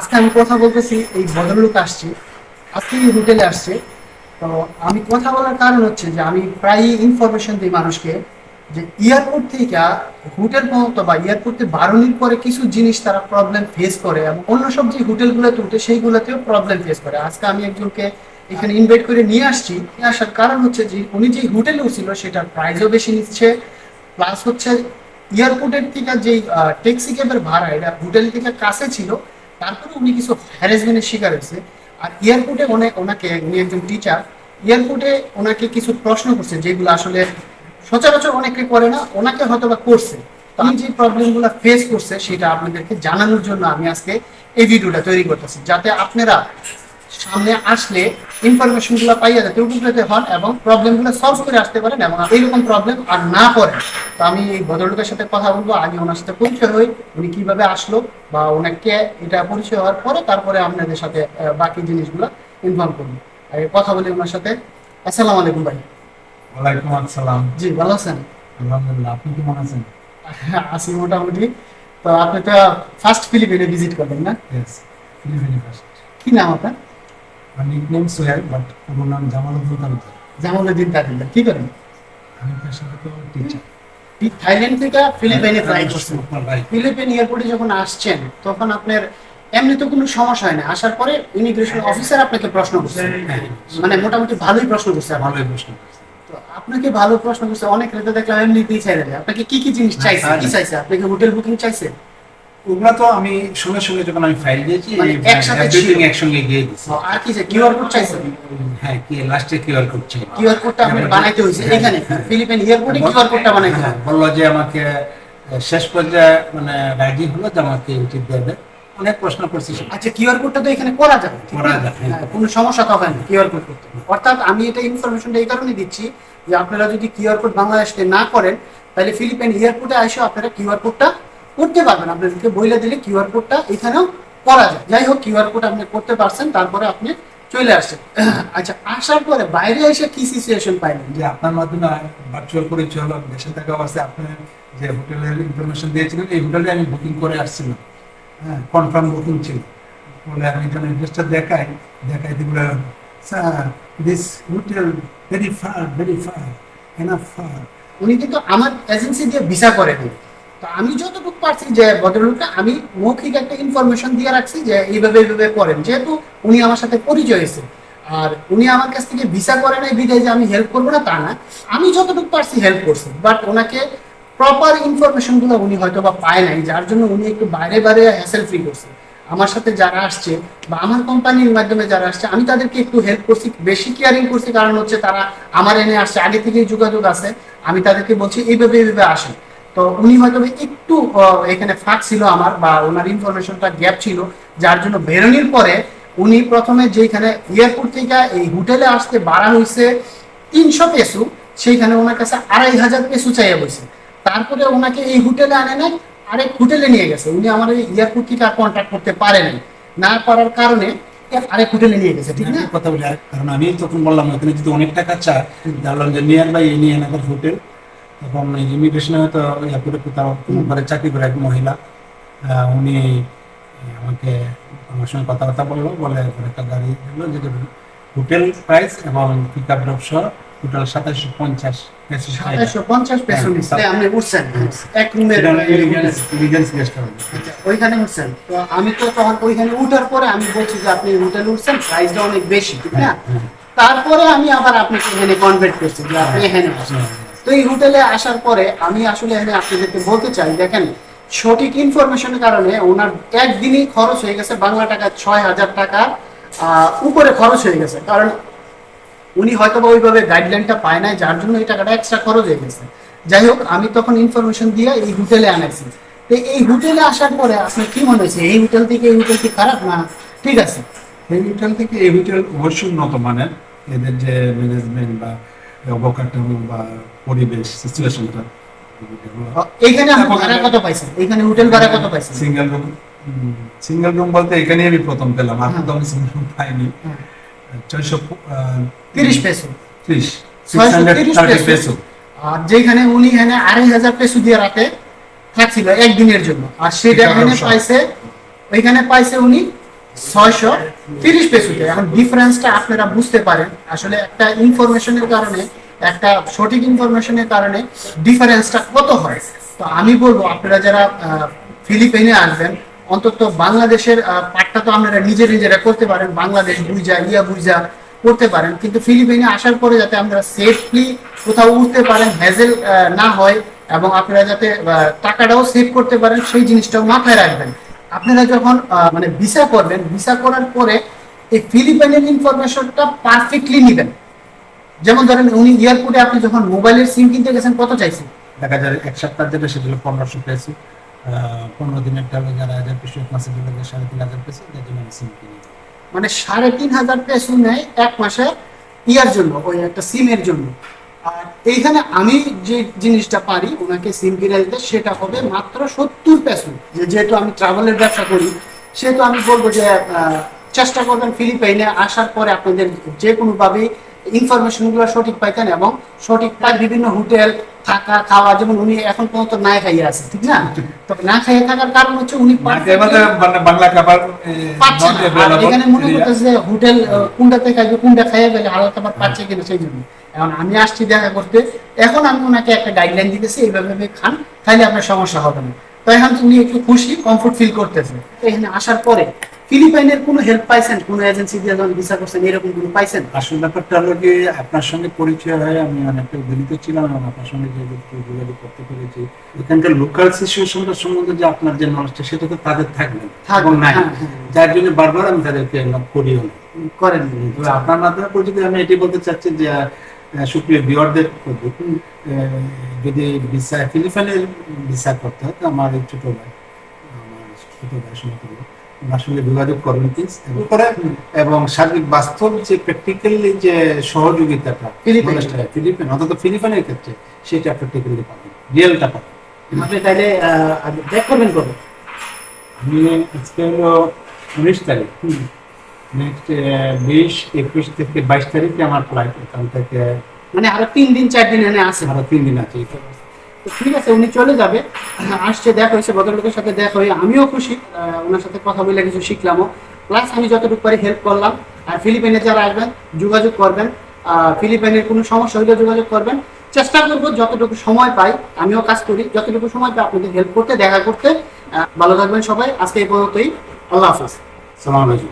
আজকে আমি কথা বলতেছি, এই ভদ্রলোক আসছে, আজকে এই হোটেলে আসছে। তো আমি কথা বলার কারণ হচ্ছে যে আমি প্রায়ই ইনফরমেশন দিই মানুষকে যে এয়ারপোর্ট থেকে হোটেল পর্যন্ত বা এয়ারপোর্টে বারণির পরে কিছু জিনিস তারা প্রবলেম ফেস করে এবং অন্য সব যে হোটেলগুলোতে উঠে সেইগুলোতেও প্রবলেম ফেস করে। আজকে আমি একজনকে এখানে ইনভাইট করে নিয়ে আসছি। নিয়ে আসার কারণ হচ্ছে যে উনি যে হোটেলে ছিল সেটার প্রাইসও বেশি নিচ্ছে। প্লাস হচ্ছে এয়ারপোর্টের থেকে যে ট্যাক্সি ক্যাবের ভাড়া, এটা হোটেল থেকে কাছে ছিল। তারপরে উনি কিছু হ্যারাসমেন্টের শিকার হয়েছে। আর এয়ারপোর্টে অনেক ওনাকে উনি একজন টিচার এয়ারপোর্টে ওনাকে কিছু প্রশ্ন করছে যেগুলো আসলে সচরাচর অনেকে করে না ওনাকে হয়তো বা করছে আমি যে প্রবলেমগুলো ফেস করছে সেটা আপনাদেরকে জানানোর জন্য আমি আজকে এই ভিডিওটা তৈরি করতেছি। যাতে আপনারা সামনে আসলে ইনফরমেশনগুলো পাইয়া যাতে উপকৃত হন এবং প্রবলেমগুলো সলভ করে আসতে পারেন এবং এইরকম প্রবলেম আর না পড়েন তো আমি এই ভদ্রলোকের সাথে কথা বলব আগে ওনার সাথে পরিচয় হই উনি কীভাবে আসলো বা ওনাকে এটা পরিচয় হওয়ার পরে তারপরে আপনাদের সাথে বাকি জিনিসগুলো ইনফর্ম করব। আর কথা বলি ওনার সাথে। আসসালামু আলাইকুম ভাই। ওয়ালাইকুম আসসালাম। জি ভালো আছেন? আলহামদুলিল্লাহ আপনি কেমন আছেন? আছি মোটামুটি। তো আপনি তো ফার্স্ট ফিলিপিনে ভিজিট করবেন না? ফিলিপিনি ফার্স্ট কি নাম আপনার? নিকনেম সোহেল বাট নাম জামালউদ্দিন তালুকদার জামালউদ্দিন তারিল্লা কি করেন? আমি টিচার থাইল্যান্ড থেকে ফিলিপাইনে ফ্লাই করছেন? ফিলিপিন এয়ারপোর্টে যখন আসছেন তখন আপনার এমনি তো কোনো সমস্যা হয় না। আসার পরে ইমিগ্রেশন অফিসার আপনাকে প্রশ্ন করছে। মানে মোটামুটি ভালোই প্রশ্ন করছে ভালোই প্রশ্ন তো আপনাকে ভালো প্রশ্ন করছে। অনেক রেতে দেখলাম এমনিতেই চাই দেবে আপনাকে কি কি জিনিস চাইছে? হ্যাঁ, কি চাইছে? আপনাকে হোটেল বুকিং চাইছে? ওগুলা তো আমি সঙ্গে সঙ্গে যখন আমি ফাইল দিয়েছি মানে একসাথে একসঙ্গে আর কি কিউআর কোড চাইছে? হ্যাঁ কি লাস্টে কিউআর কোড ছিল কিউআর কোডটা বানাইতে হয়েছে এখানে। ফিলিপিন এয়ারপোর্টে কিউআর কোডটা বানাইতে হ্যাঁ, বলল যে আমাকে শেষ পর্যায়ে মানে রাজি হলো যে আমাকে ইউটিউব দেবে। অনেক প্রশ্ন করছি। আচ্ছা কিউআর কোডটা তো এখানে করা যাবে করা? যায়, হ্যাঁ। হ্যাঁ, কোনো সমস্যা তো হয় না কিউআর কোড করতে অর্থাৎ আমি এটা ইনফরমেশনটা এই কারণে দিচ্ছি যে আপনারা যদি কিউআর কোড বাংলাদেশে না করেন তাহলে ফিলিপাইন এয়ারপোর্টে এসে আপনারা কিউআর কোডটা করতে পারবেন। আপনাদেরকে বইলে দিলে কিউআর কোডটা এখানেও করা যায়। যাই হোক কিউআর কোড আপনি করতে পারছেন তারপরে আপনি চলে আসছেন। আচ্ছা আসার পরে বাইরে এসে কি সিচুয়েশন পাইলেন? যে আপনার মাধ্যমে ভার্চুয়াল পরিচয় হলো দেশে থাকা অবস্থায় আপনি যে হোটেলের ইনফরমেশন দিয়েছিলেন এই হোটেলে আমি বুকিং করে আসছিলাম। হ্যাঁ কনফার্ম বুকিং ছিল। বলে আমি যখন অ্যাড্রেসটা দেখাই দেখাই দিগুলো sir this hotel very far very far enough far উনি কিন্তু আমার এজেন্সি দিয়ে ভিসা করে দিই তো আমি যতটুকু পারছি যে ভদ্রলোকটা আমি মৌখিক একটা ইনফরমেশন দিয়ে রাখছি যে এইভাবে এইভাবে করেন। যেহেতু উনি আমার সাথে পরিচয় হয়েছে। আর উনি আমার কাছ থেকে ভিসা করে নাই বিদায় যে আমি হেল্প করব না, তা না। আমি যতটুকু পারছি হেল্প করছি। বাট ওনাকে প্রপার ইনফরমেশনগুলো উনি হয়তো বা পায় নাই, যার জন্য উনি একটু বাইরে বাইরে হ্যাসেল ফ্রি করছে। আমার সাথে যারা আসছে বা আমার কোম্পানির মাধ্যমে যারা আসছে, আমি তাদেরকে একটু হেল্প করছি, বেশি কেয়ারিং করছি। কারণ হচ্ছে তারা আমার এনে আসছে, আগে থেকেই যোগাযোগ আছে। আমি তাদেরকে বলছি, এইভাবে এইভাবে আসেন। তো উনি হয়তো একটু এখানে ফাঁক ছিল আমার বা ওনার ইনফরমেশনটা গ্যাপ ছিল, যার জন্য বেরোনির পরে উনি প্রথমে যেখানে এয়ারপোর্ট থেকে এই হোটেলে আসতে বাড়া হয়েছে তিনশো পেসু সেইখানে ওনার কাছে আড়াই হাজার পেসু চাইয়া বসে তারপরে ওনাকে এই হোটেলে আনে নাই, আরেক হোটেলে নিয়ে গেছে। উনি আমার এই এয়ারপোর্ট থেকে আর কন্ট্যাক্ট করতে পারে নাই। না পারার কারণে আরেক হোটেলে নিয়ে গেছে, ঠিক না? কথা বলি কারণ আমি তখন বললাম ওখানে যদি অনেক টাকা চায় যে নিয়ার বাই নিয়ে এনাদের হোটেল এবং ইমিগ্রেশনে হয়তো এয়ারপোর্টে ঘরে চাকরি করে এক মহিলা উনি আমাকে আমার সঙ্গে কথাবার্তা বলল বলে একটা গাড়ি দিলো যেটা হোটেল প্রাইস এবং পিক আপ ড্রপ সহ টোটাল সাতাশশো পঞ্চাশ সাতাশশো পঞ্চাশ পেসো হ্যাঁ, নিচ্ছে। আপনি উঠছেন। এক রুমের গেস্ট হবে। ওইখানে উঠছেন। তো আমি তো তখন ওইখানে উঠার পরে আমি বলছি যে আপনি হোটেলে উঠছেন প্রাইসটা অনেক বেশি ঠিক না? তারপরে আমি আবার আপনাকে এখানে কনভার্ট করছি যে আপনি এখানে আসেন তো এই হোটেলে আসার পরে আমি আসলে এখানে আপনাদেরকে বলতে চাই, দেখেন, সঠিক ইনফরমেশনের কারণে ওনার একদিনই খরচ হয়ে গেছে বাংলা টাকা ছয় হাজার টাকা উপরে খরচ হয়ে গেছে। কারণ উনি হয়তো বা ওইভাবে গাইডলাইনটা পায় নাই, যার জন্য এই টাকাটা এক্সট্রা খরচ হয়ে গেছে। যাই হোক, আমি তখন ইনফরমেশন দিয়ে এই হোটেলে আনাইছি তো এই হোটেলে আসার পরে আপনার কি মনে হয়েছে, এই হোটেল থেকে এই হোটেল কি খারাপ না ঠিক আছে? এই হোটেল থেকে এই হোটেল অবশ্যই উন্নত মানের। এদের যে ম্যানেজমেন্ট বা অবকাঠামো বা পরিবেশ সিচুয়েশনটা আহ, ভাড়া কত পাইছেন এইখানে হোটেল ভাড়া কত পাইছেন সিঙ্গেল রুম সিঙ্গেল রুম বলতে এখানেই আমি প্রথম পেলাম আর হ্যাঁ। তো আমি সিঙ্গেল রুম পাইনি। হ্যাঁ। ছয়শো তিরিশ পেসো। তিরিশ পেসো। আর যেখানে উনি এখানে আড়াই হাজার পেসো দিয়ে রাতে থাকছিল একদিনের জন্য। আর সেটা এখানে পাইছে ওইখানে পাইছে উনি ছয়শো তিরিশ পেসুতে। এখন ডিফারেন্সটা আপনারা বুঝতে পারেন। আসলে একটা ইনফরমেশনের কারণে, একটা সঠিক ইনফরমেশনের কারণে ডিফারেন্সটা কত হয়? তো আমি বলব, আপনারা যারা ফিলিপাইনে আসবেন, অন্তত বাংলাদেশের পাঠটা তো আপনারা নিজে নিজেরা করতে পারেন। বাংলাদেশ বুঝা ইয়া বুঝা করতে পারেন। কিন্তু ফিলিপাইনে আসার পরে যাতে আপনারা সেফলি কোথাও উঠতে পারেন হ্যাজেল না হয়, এবং আপনারা যাতে টাকাটাও সেভ করতে পারেন, সেই জিনিসটাও মাথায় রাখবেন। আপনারা যখন মানে ভিসা করবেন ভিসা করার পরে এই ফিলিপাইনের ইনফরমেশনটা পারফেক্টলি নেবেন। যেমন ধরেন উনি এয়ারপোর্টে আপনি যখন মোবাইলের সিম কিনতে গেছেন কত চাইছেন? দেখা যায় এক সপ্তাহ যেটা সেটা হলো পনেরোশো পেয়েছি। পনেরো দিনের টাকা যারা হাজার পেয়েছি এক মাসের জন্য সাড়ে তিন হাজার পেয়েছি যার জন্য আমি সিম কিনি। মানে সাড়ে তিন হাজার পেসো নেয় এক মাসে ইয়ার জন্য ওই একটা সিমের জন্য। আর এইখানে আমি যে জিনিসটা পারি, ওনাকে সিম কিনে দিতে, সেটা হবে মাত্র সত্তর পেসো। যেহেতু আমি ট্রাভেলের ব্যবসা করি, সেহেতু আমি বলব যে চেষ্টা করবেন ফিলিপাইনে আসার পরে আপনাদের যে কোনোভাবেই ইনফরমেশনগুলো সঠিক পাইতেন এবং সঠিক পাই বিভিন্ন হোটেল থাকা খাওয়া যেমন উনি এখন পর্যন্ত না খাইয়ে আছে ঠিক না? তো না খাইয়ে থাকার কারণ হচ্ছে উনি বাংলা খাবার এখানে মনে করতেছে যে হোটেল কোনটাতে খাইবে কোনটা খাইয়ে গেলে হালাল খাবার পাচ্ছে কিনা সেই জন্য। এখন আমি আসছি দেখা করতে এখন আমি ওনাকে একটা গাইডলাইন দিতেছি এইভাবে এইভাবে খান তাহলে আপনার সমস্যা হবে না। তো এখন উনি একটু খুশি কমফোর্ট ফিল করতেছে। এখানে আসার পরে ফিলিপাইনের কোনো হেল্প পাইছেন? কোনো এজেন্সি দিয়ে যখন ভিসা করছেন এরকম কোনো পাইছেন? আসল ব্যাপারটা হলো কি আপনার সঙ্গে পরিচয় হয় আমি অনেকটা উদ্বেলিত ছিলাম এবং আপনার সঙ্গে যে যোগাযোগ করতে পেরেছি এখানকার লোকাল সিচুয়েশনটা সম্বন্ধে যে আপনার যে নলেজটা সেটা তো তাদের থাকবে থাকবে, নাই। হ্যাঁ, হ্যাঁ। যার জন্য বারবার আমি তাদেরকে করিও না। করেন আপনার মাধ্যমে পরিচিত আমি এটি বলতে চাচ্ছি যে সুপ্রিয় বিয়ারদের যদি ভিসা ফিলিপাইনের ভিসা করতে হয় তো আমার ছোট ভাই আমার ছোট ভাই সমস্ত লোক, ওনার সঙ্গে যোগাযোগ করবেন প্লিজ এবং করে এবং সার্বিক বাস্তব যে প্র্যাকটিক্যালি যে সহযোগিতাটা ফিলিপাইন। অন্তত ফিলিপাইনের ক্ষেত্রে সেটা প্র্যাকটিক্যালি পাবেন রিয়েলটা পাবেন। আপনি তাহলে ব্যাক করবেন কবে? আমি আজকে হলো উনিশ তারিখ। নেক্সট বিশ একুশ থেকে বাইশ তারিখে আমার ফ্লাইট এখান থেকে মানে আরও তিন দিন চার দিন এনে আসেন আরও তিন দিন আছে। ঠিক আছে, উনি চলে যাবে। আসছে, দেখা হয়েছে, ভদ্রলোকের সাথে দেখা হয়ে আমিও খুশি। ওনার সাথে কথা বলে কিছু শিখলামও। প্লাস আমি যতটুকু পারি হেল্প করলাম। আর ফিলিপাইনে যারা আসবেন, যোগাযোগ করবেন। ফিলিপাইনের কোনো সমস্যা হলে যোগাযোগ করবেন। চেষ্টা করব যতটুকু সময় পাই, আমিও কাজ করি। যতটুকু সময় পাই আপনাদের হেল্প করতে, দেখা করতে। ভালো থাকবেন সবাই। আজকে এই পর্যন্তই। আল্লাহ হাফিজ। সালাম আলাইকুম।